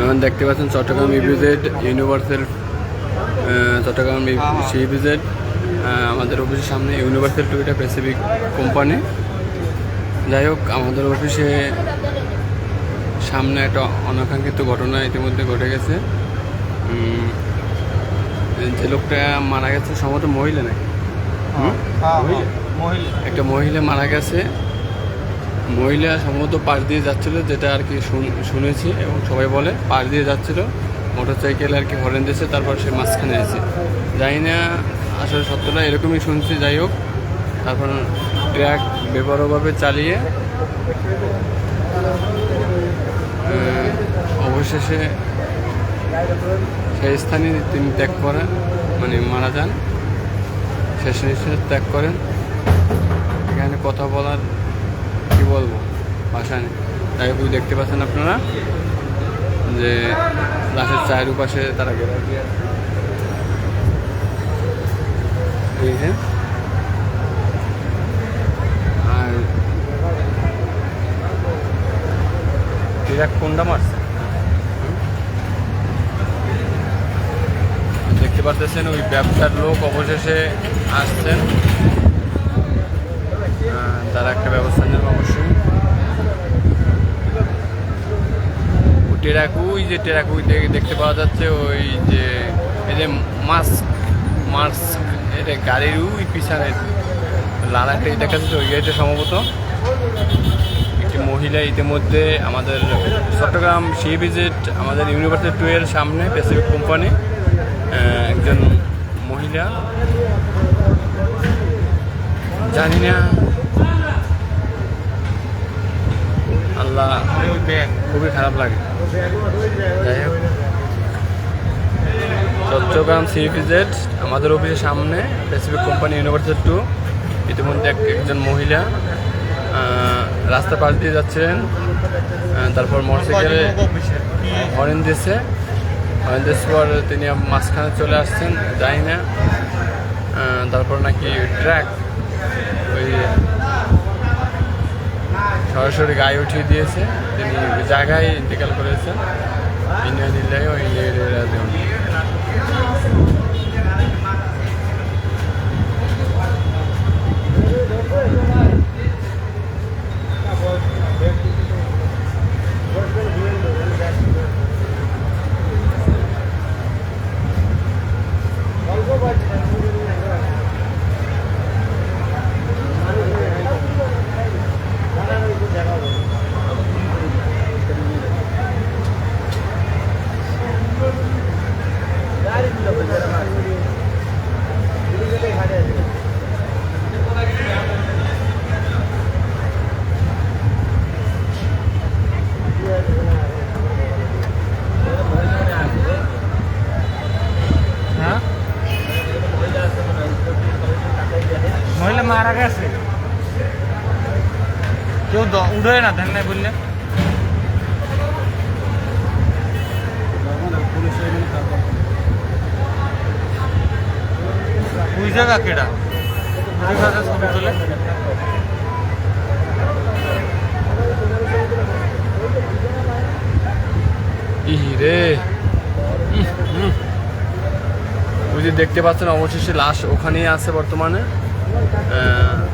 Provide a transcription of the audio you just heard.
এখন দেখতে পাচ্ছেন Chittagong EPZ universal Chittagong C EPZ আমাদের অফিসের সামনে ইউনিভার্সাল টু এটা প্যাসিফিক কোম্পানি যাই হোক আমাদের অফিসে সামনে একটা অনাকাঙ্ক্ষিত ঘটনা ইতিমধ্যে ঘটে গেছে। যে লোকটা মারা গেছে সম্ভবত মহিলা নাকি? হ্যাঁ একটা মহিলা মারা গেছে। মহিলা সম্ভবত পাশ দিয়ে যাচ্ছিল, যেটা আর কি শুন- শুনেছি এবং সবাই বলে, পাশ দিয়ে যাচ্ছিল। মোটর সাইকেল আর কি হরেন দিয়েছে, তারপর সে মাঝখানে আছে জানি না, আসলে সত্যটা এরকমই শুনছি, যাই হোক। তারপর ট্র্যাক বেপরোভাবে চালিয়ে অবশেষে সেই স্থানে তিনি ত্যাগ করেন মানে মারা যান। শেষ নিঃশ্বাস ত্যাগ করেন। এখানে কথা বলার কি বলব? ভাষা নেই। তাই হোক দেখতে পাচ্ছেন আপনারা যে লাশের চায়ের পাশে তারা দিয়ে আছে। আর এরা কোনটা মারছে? দেখতে পারতেছেন ওই ব্যবসার লোক অবশেষে আসছেন। ও টেরাকুই, যে টেরাকুই থেকে দেখতে পাওয়া যাচ্ছে, ওই যে, এই যে মাস্ক মাস্ক, এটা গাড়ির ওই পিছনে লাল একটা ই দেখা যাচ্ছে ওই গাড়িটা সম্ভবত একটি মহিলা ইতিমধ্যে আমাদের চট্টগ্রাম সি ভিজিট আমাদের ইউনিভার্সিটি টু এর সামনে প্যাসিফিক কোম্পানি একজন মহিলা। জানি না আল্লাহ খুবই খারাপ লাগে। যাই হোক। চট্টগ্রাম সিপিজেড আমাদের অফিসের সামনে প্যাসিফিক কোম্পানি ইউনিভার্সিটি টু ইতিমধ্যে এক- একজন মহিলা রাস্তা পাশ দিয়ে যাচ্ছিলেন। তারপর মোটরসাইকেলে হরেন দিয়েছে। হরেন দিয়েছে পর তিনি মাঝখানে চলে আসছেন, যাই না। তারপর নাকি ট্র্যাক ওই সরাসরি গায়ে উঠিয়ে দিয়েছে। তিনি জায়গায় ইন্তেকাল করেছেন। ইন্ডিয়া ইন্ডিয়ায় ওই মারা গেছে। কেউ উড়ে না দেন বললে। উম। দেখতে পাচ্ছেন, অবশেষে লাশ ওখানেই আছে বর্তমানে। 呃